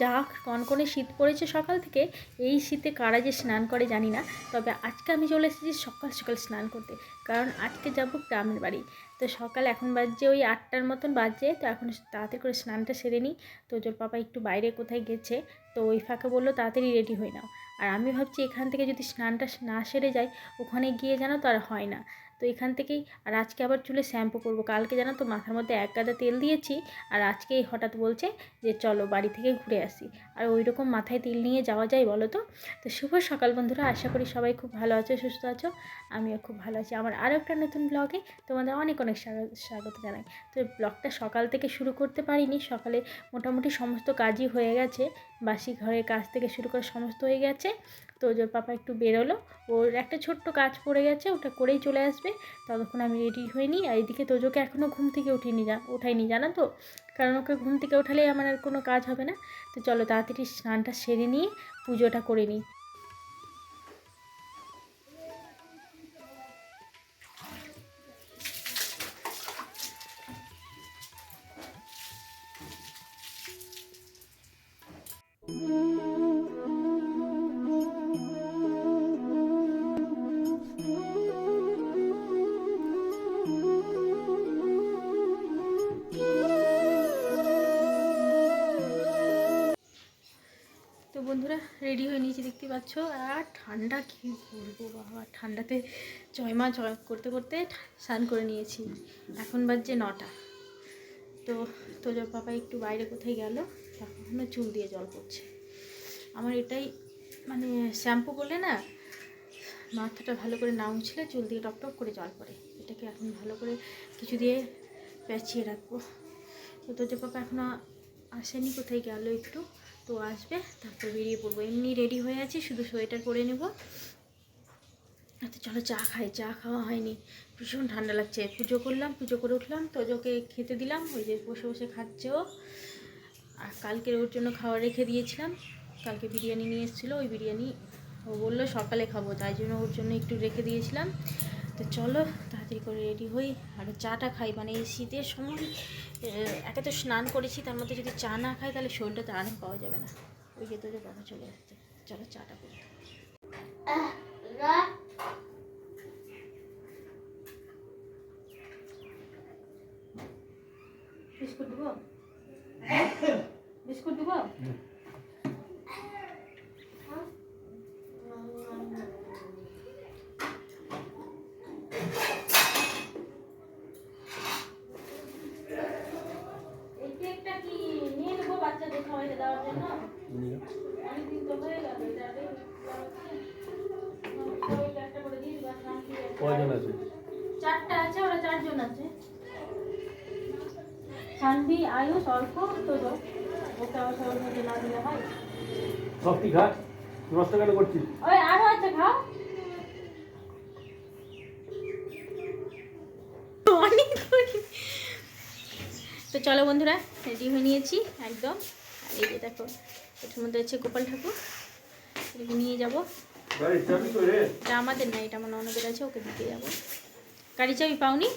যা কনকনে শীত পড়েছে সকাল থেকে, এই শীতে কারা যে স্নান করে জানি না, তবে আজকে আমি চলে এসেছি সকাল সকাল স্নান করতে, কারণ আজকে যাব গ্রামের বাড়ি। তো সকাল এখন বাজছে ওই আটটার মতন বাজছে, তো এখন তাড়াতাড়ি করে স্নানটা সেরে নিই। তো তোর পাপা একটু বাইরে কোথায় গেছে, তো ওই ফাঁকে বলল, তাড়াতাড়ি রেডি হয়ে নাও। আর আমি ভাবছি এখান থেকে যদি স্নানটা না সেরে যাই ওখানে গিয়ে জানো তো আর হয় না। তো এখান থেকেই আর আজকে আবার চুলে শ্যাম্পু করব। কালকে জানো তো মাথার মধ্যে এক গাদা তেল দিয়েছি আর আজকে হঠাৎ বলছে যে চলো বাড়ি থেকে ঘুরে আসি। আর ওই রকম মাথায় তেল নিয়ে যাওয়া যায় বলো তো? তো শুভ সকাল বন্ধুরা, আশা করি সবাই খুব ভালো আছো, সুস্থ আছো, আমিও খুব ভালো আছি। আমার আরও একটা নতুন ব্লগে তোমাদের অনেক অনেক স্বাগত জানাই। তো ব্লগটা সকাল থেকে শুরু করতে পারিনি, সকালে মোটামুটি সমস্ত কাজই হয়ে গেছে। বাসি ঘরের কাজ থেকে শুরু করে সমস্ত হয়ে গেছে। তো ওর পাপা একটু বেরোলো, ওর একটা ছোট্ট কাজ পড়ে গেছে, ওটা করেই চলে আসবে। ততক্ষণ আমি রেডি হয়ে নিই। আর এদিকে তোজোকে এখনও ঘুম থেকে উঠিনি যা ওঠাইনি জানা তো? কারণ ওকে ঘুম থেকে উঠালেই আমার আর কোনো কাজ হবে না। তো চলো তাড়াতাড়ি স্নানটা সেরে নিয়ে পুজোটা করে নিই। বন্ধুরা রেডি হয়ে নিয়েছি, দেখতে পাচ্ছ? আর ঠান্ডা কী বলব বাবা? ঠান্ডাতে চয়মা চয় করতে করতে স্নান করে নিয়েছি। এখন বাজছে নটা। তো তোজোর পাপা একটু বাইরে কোথায় গেল তখনও চুল দিয়ে জল পড়ছে আমার এটাই মানে শ্যাম্পু করলে না, মাথাটা ভালো করে না মুছলে চুল দিয়ে টপ টপ করে জল পড়ে। এটাকে এখন ভালো করে কিছু দিয়ে পেঁচিয়ে রাখব। তো তোজোর পাপা এখনও আসেনি, কোথায় গেল একটু? তো আসবে, তারপর বেরিয়ে পড়ব। এমনি রেডি হয়ে আছি, শুধু সোয়েটার পরে নেব। তো চলো চা খাই। চা খাওয়া হয়নি। ভীষণ ঠান্ডা লাগছে। পুজো করলাম, পুজো করে উঠলাম তোজোকে খেতে দিলাম। ওই যে বসে বসে খাচ্ছে ও। আর কালকের ওর জন্য খাবার রেখে দিয়েছিলাম। কালকে বিরিয়ানি নিয়ে এসেছিল, ওই বিরিয়ানি ও বলল সকালে খাব, তাই জন্য ওর জন্য একটু রেখে দিয়েছিলাম। তো চলো তাড়াতাড়ি করে রেডি হই আর চাটা খাই। মানে এই শীতের সময় একে তো স্নান করেছি তার মধ্যে যদি চা না খাই তাহলে শরীরটা তো আরাম পাওয়া যাবে না। ওই যে তোদের বাবা চলে আসছে। চলো চাটা করি বিস্কুট দেবো? বিস্কুট দেবো এই কেকটা কি নিয়ে নেব বাচ্চাদের সবাইকে দেওয়ার জন্য অনেকদিন তো হয়ে গেল এটা আগে সবাইকে একটা করে দিয়ে দিবা শান্তি একটা। কয়জন আছে? চারটা আছে ওরা চারজন আছে। শান্তি আয়ুষ অল্প তো তো ওকে আবার সবার মধ্যে না দিলে হয়। সব ঠিক খা নষ্ট কেন করছিস? ওই আরও আছে খাও। অনেক তো চলো বন্ধুরা রেডি হয়ে নিয়েছি একদম। এই যে দেখো এটার মধ্যে হচ্ছে গোপাল ঠাকুর। এটাকে নিয়ে যাব। এটা আমাদের না এটা আমার অনেকের আছে ওকে দিতে যাব। গাড়ির চাবি পাওনি?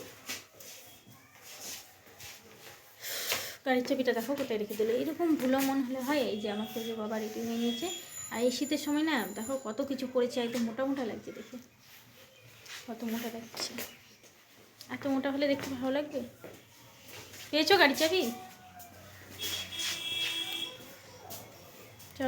গাড়ির চাবিটা দেখো কোথায় রেখে দিল। এরকম ভুলো মন হলে হয় এই যে আমার থেকে বাবা রেডি হয়ে নিয়েছে। আর এই শীতের সময় না দেখো কত কিছু পড়েছে একদম মোটা মোটা লাগছে দেখে। কত মোটা লাগছে। এত মোটা হলে দেখতে ভালো লাগবে। পেয়েছ গাড়ির চাবি? তো।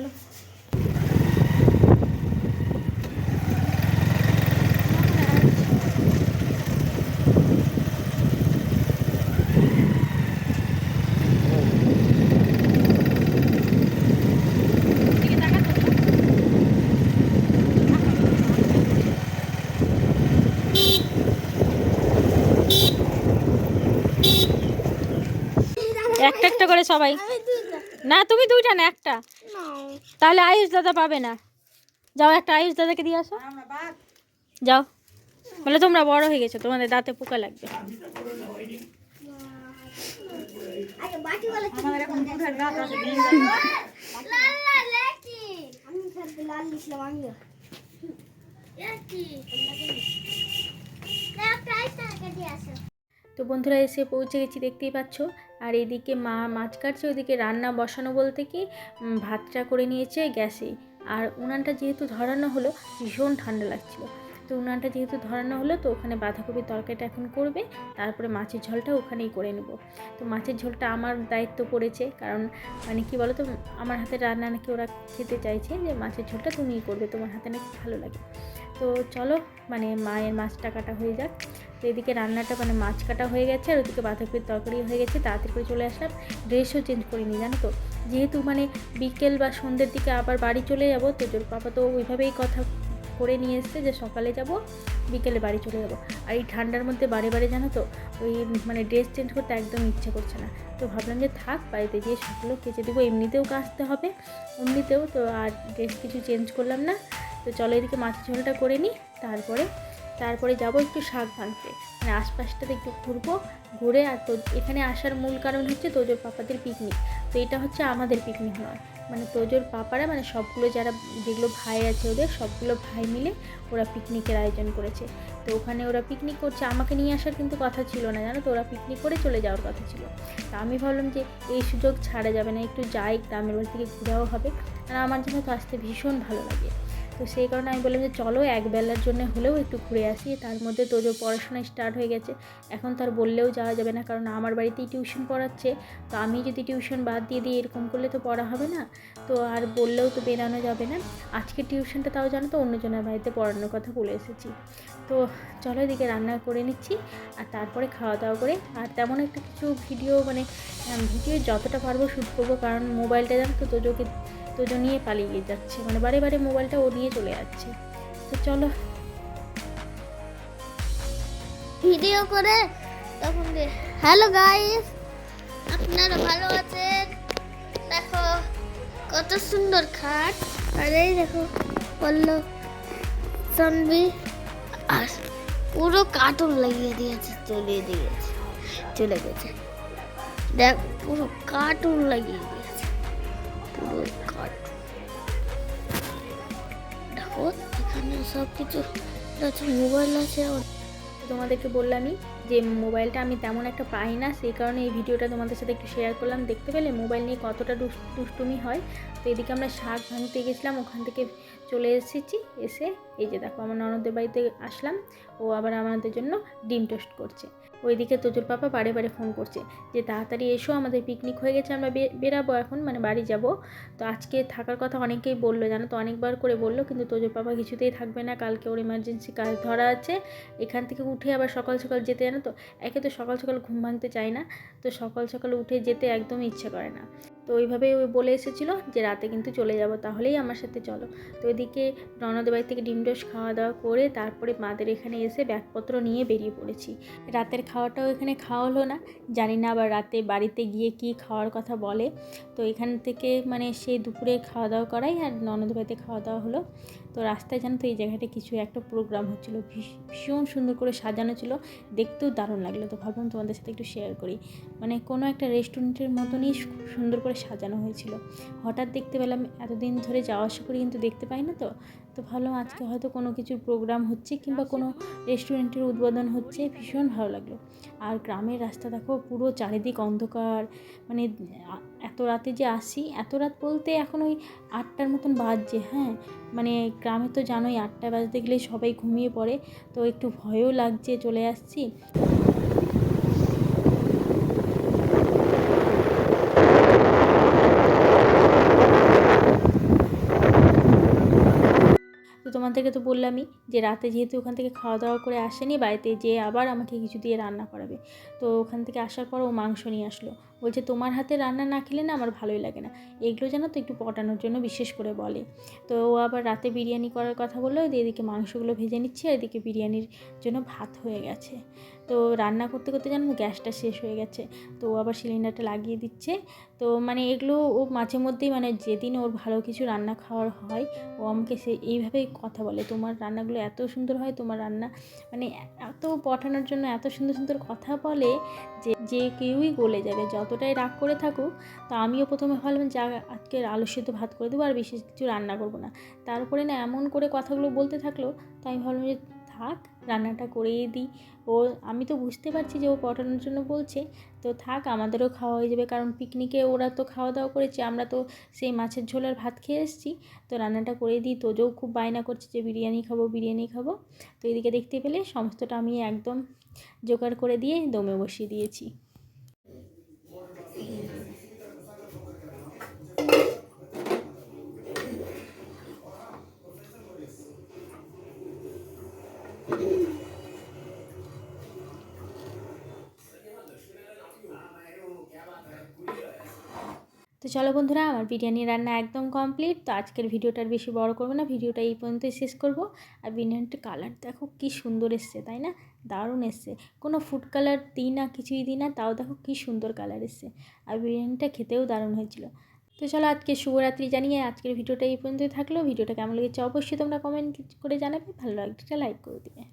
একটা একটা করে সবাই না তুমি দুইটা না একটা তাহলে আয়ুষ দাদা পাবে না। যাও একটা আয়ুষ দাদাকে দিয়ে আসো। যাও। বলে তোমরা বড় হয়ে গেছো, তোমাদের দাঁতে পোকা লাগবে। তো বন্ধুরা এসে পৌঁছে গেছি, দেখতেই পাচ্ছ। আর এদিকে মা মাছ কাটছে ওইদিকে রান্না বসানো বলতে কি ভাতটা করে নিয়েছে গ্যাসে। আর উনানটা যেহেতু ধরানো হলো, ভীষণ ঠান্ডা লাগছিল। তো উনানটা যেহেতু ধরানো হলো, তো ওখানে বাঁধাকপির তরকারিটা এখন করবে, তারপরে মাছের ঝোলটা ওখানেই করে নেব। তো মাছের ঝোলটা আমার দায়িত্ব পড়েছে, কারণ মানে কি বলো তো আমার হাতে রান্না নাকি ওরা খেতে চাইছে যে মাছের ঝোলটা তুমিই করবে, তোমার হাতে নাকি ভালো লাগে। তো চলো মানে মায়ের মাছটা কাটা হয়ে যাক। তো এদিকে রান্নাটা মানে মাছ কাটা হয়ে গেছে, আর ওদিকে বাঁধাকপির তরকারি হয়ে গেছে, তাড়াতাড়ি করে চলে আসলাম। ড্রেসও চেঞ্জ করিনি জানো তো? যেহেতু মানে বিকেল বা সন্ধ্যের দিকে আবার বাড়ি চলে যাব, তো তোর পাপা তো ওইভাবেই কথা করে নিয়ে এসছে যে সকালে যাব, বিকেলে বাড়ি চলে যাব। আর এই ঠান্ডার মধ্যে বারে বারে জানো তো, ওই মানে ড্রেস চেঞ্জ করতে একদম ইচ্ছে করছে না। তো ভাবলাম যে থাক, বাড়িতে গিয়ে সকালেও কেচে দেবো। এমনিতেও কাচতে হবে এমনিতেও তো আর ড্রেস কিছু চেঞ্জ করলাম না। তো চলো এদিকে মাছের ঝোলটা করে নিই, তারপরে তারপরে যাব একটু শাক ভাঙতে। মানে আশপাশটাতে একটু ঘুরবো, ঘুরে আর তো এখানে আসার মূল কারণ হচ্ছে তোজোর পাপাদের পিকনিক তো এটা হচ্ছে আমাদের পিকনিক নয়। মানে তোজোর পাপারা মানে সবগুলো যারা, যেগুলো ভাই আছে ওদের, সবগুলো ভাই মিলে ওরা পিকনিকের আয়োজন করেছে। তো ওখানে ওরা পিকনিক করছে। আমাকে নিয়ে আসার কিন্তু কথা ছিল না, জানো তো? ওরা পিকনিক করে চলে যাওয়ার কথা ছিল। তা আমি ভাবলাম যে এই সুযোগ ছাড়া যাবে না, একটু যাই, গ্রামের বাড়ি থেকে ঘুরাও হবে। আর আমার জন্য তো আসতে ভীষণ ভালো লাগে। তো সেই কারণে আমি বললাম যে চলো একবেলার জন্য হলেও একটু ঘুরে আসি। তার মধ্যে তোজো পড়াশোনা স্টার্ট হয়ে গেছে, এখন তার বললেও যাওয়া যাবে না। কারণ আমার বাড়িতেই টিউশন পড়াচ্ছে, তো আমি যদি টিউশন বাদ দিয়ে দিই, এরকম করলে তো পড়া হবে না। তো আর বললেও তো বেরানো যাবে না। আজকে টিউশনটা তাও জানো তো, অন্যজনের বাড়িতে পড়ানোর কথা বলে এসেছি। তো চলো এদিকে রান্না করে নিচ্ছি, আর তারপরে খাওয়া দাওয়া করে, আর তেমন একটা কিছু ভিডিও মানে ভিডিও যতটা পারব শ্যুট করব। কারণ মোবাইলটা জানো তো, তোজোকে তোজো নিয়ে পালিয়ে যাচ্ছে। মানে বারে বারে মোবাইলটা ও নিয়ে চলে যাচ্ছে। তো চলো। ভিডিও করে তখন হ্যালো গাইস, আপনারা ভালো আছেন? দেখো, কত সুন্দর খাট। আর এই দেখো, বলল সনবি আর পুরো কার্টুন লাগিয়ে দিয়েছে চলে দিয়েছে চলে গেছে। দেখ, পুরো কার্টুন লাগিয়ে দিয়েছে। পুরো এখানে সব কিছু। মোবাইল আছে তোমাদেরকে বললামই যে মোবাইলটা আমি তেমন একটা পাই না, সেই কারণে এই ভিডিওটা তোমাদের সাথে একটু শেয়ার করলাম। দেখতে পেলে মোবাইল নিয়ে কতটা দুষ্টুমি হয়। তো এদিকে আমরা শাক ভাঙতে গেছিলাম, ওখান থেকে চলে এসেছি। এসে এই যে দেখো, আমার ননদের বাড়িতে আসলাম। ও আবার আমাদের জন্য ডিম টোস্ট করছে। ওইদিকে তোজুর পাপা বারে বারে ফোন করছে যে, তাড়াতাড়ি এসো, আমাদের পিকনিক হয়ে গেছে, আমরা বেরাবো এখন মানে বাড়ি যাব। তো আজকে থাকার কথা অনেকেই বলল, জানো তো, অনেকবার করে বলল, কিন্তু তোজুর পাপা কিছুতেই থাকবে না, কালকে ওর ইমার্জেন্সি কাজ ধরা আছে। এখান থেকে উঠে আবার সকাল সকাল যেতে, জানো তো, একে তো সকাল সকাল ঘুম ভাঙতে চায় না, তো সকাল সকাল উঠে যেতে একদম ইচ্ছে করে না। তো ওইভাবে ওই বলে এসেছিল যে, রাতে কিন্তু চলে যাব, তাহলেই আমার সাথে চলো। তো ওইদিকে ননদের বাড়ি থেকে ডিম ডোস খাওয়া দাওয়া করে তারপরে মাদের এখানে এসে ব্যাগপত্র নিয়ে বেরিয়ে পড়েছি। রাতের খাওয়াটাও এখানে খাওয়া হলো না। জানি না আবার রাতে বাড়িতে গিয়ে কি খাওয়ার কথা বলে। তো এখান থেকে মানে সেই দুপুরে খাওয়া দাওয়া করাই আর ননদের বাড়িতে খাওয়া দাওয়া হলো। তো রাস্তায় জানো তো এই জায়গাটা কিছু একটা প্রোগ্রাম হচ্ছিল, ভীষ- ভীষণ সুন্দর করে সাজানো ছিল, দেখতেও দারুণ লাগল। তো ভাবলাম তোমাদের সাথে একটু শেয়ার করি। মানে কোনো একটা রেস্টুরেন্টের মতনই খুব সুন্দর করে সাজানো হয়েছিল। হঠাৎ দেখতে পেলাম, এতদিন ধরে যাওয়া আসা করি কিন্তু দেখতে পাই না তো। তো ভাবলাম আজকে হয়তো কোনো কিছুর প্রোগ্রাম হচ্ছে কিংবা কোনো রেস্টুরেন্টের উদ্বোধন হচ্ছে, ভীষণ ভালো লাগল। আর গ্রামের রাস্তা দেখো, পুরো চারিদিক অন্ধকার মানে এত রাতে যে আসি, এত রাত বলতে এখন ওই আটটার মতন বাজছে হ্যাঁ? মানে গ্রামে তো জানোই, আটটা বাজতে গেলেই সবাই ঘুমিয়ে পড়ে, তো একটু ভয়ও লাগছে, চলে আসছি তো তোমাদেরকে তো বললামই যে রাতে যেহেতু ওখান থেকে খাওয়া দাওয়া করে আসেনি, বাড়িতে যে আবার আমাকে কিছু দিয়ে রান্না করাবে। তো ওখান থেকে আসার পর ও মাংস নিয়ে আসলো। বলছে, তোমার হাতে রান্না না খেলে না আমার ভালোই লাগে না। এগুলো যেন তো একটু পটানোর জন্য বিশেষ করে বলে। তো ও আবার রাতে বিরিয়ানি করার কথা বলল এদিকে মাংসগুলো ভেজে নিচ্ছে, আর এদিকে বিরিয়ানির জন্য ভাত হয়ে গেছে। তো রান্না করতে করতে যেন গ্যাসটা শেষ হয়ে গেছে। তো ও আবার সিলিন্ডারটা লাগিয়ে দিচ্ছে। তো মানে এগুলো ও মাঝে মধ্যেই মানে যেদিন ওর ভালো কিছু রান্না খাওয়ার হয়, ও আমাকে সে এইভাবেই কথা বলে, তোমার রান্নাগুলো এত সুন্দর হয়, তোমার রান্না মানে এত পঠানোর জন্য এত সুন্দর সুন্দর কথা বলে যে যে কেউই গলে যাবে যতটাই রাগ করে থাকুক, তো আমিও প্রথমে ভাবলাম যা আজকে আলু সিদ্ধ ভাত করে দেবো, আর বিশেষ কিছু রান্না করব না। তারপরে না এমন করে কথাগুলো বলতে থাকল, তো আমি ভাবলাম যে, থাক, রান্নাটা করেই দিই। ও, আমি তো বুঝতে পারছি যে ও পটানোর জন্য বলছে, তো থাক, আমাদেরও খাওয়া হয়ে যাবে, কারণ পিকনিকে ওরা তো খাওয়া দাওয়া করেছে, আমরা তো সেই মাছের ঝোল আর ভাত খেয়ে এসেছি, তো রান্নাটা করে দিই। তোজও খুব বায়না করছে যে, বিরিয়ানি খাব বিরিয়ানি খাব। তো এদিকে দেখতে পেলে, সমস্তটা আমি একদম জোগাড় করে দিয়ে দমে বসিয়ে দিয়েছি। চলো বন্ধুরা, আমার বিরিয়ানি রান্না একদম কমপ্লিট তো আজকের ভিডিওটা বেশি বড় করব না, ভিডিওটা এই পর্যন্তই শেষ করব। আর বিরিয়ানিটার কালার দেখো কি সুন্দর এসছে, তাই না? দারুণ এসছে। কোনো ফুড কালার দিই না, কিছুই দিই না, তাও দেখো কি সুন্দর কালার এসছে। আর বিরিয়ানিটা খেতেও দারুণ হয়েছিল। তো চলো আজকে শুভরাত্রি জানিয়ে আজকের ভিডিওটা এই পর্যন্তই থাকল। ভিডিওটা কেমন লেগেছে অবশ্যই তোমরা কমেন্ট করে জানাবে। ভালো লাগলে লাইক করে দিবে।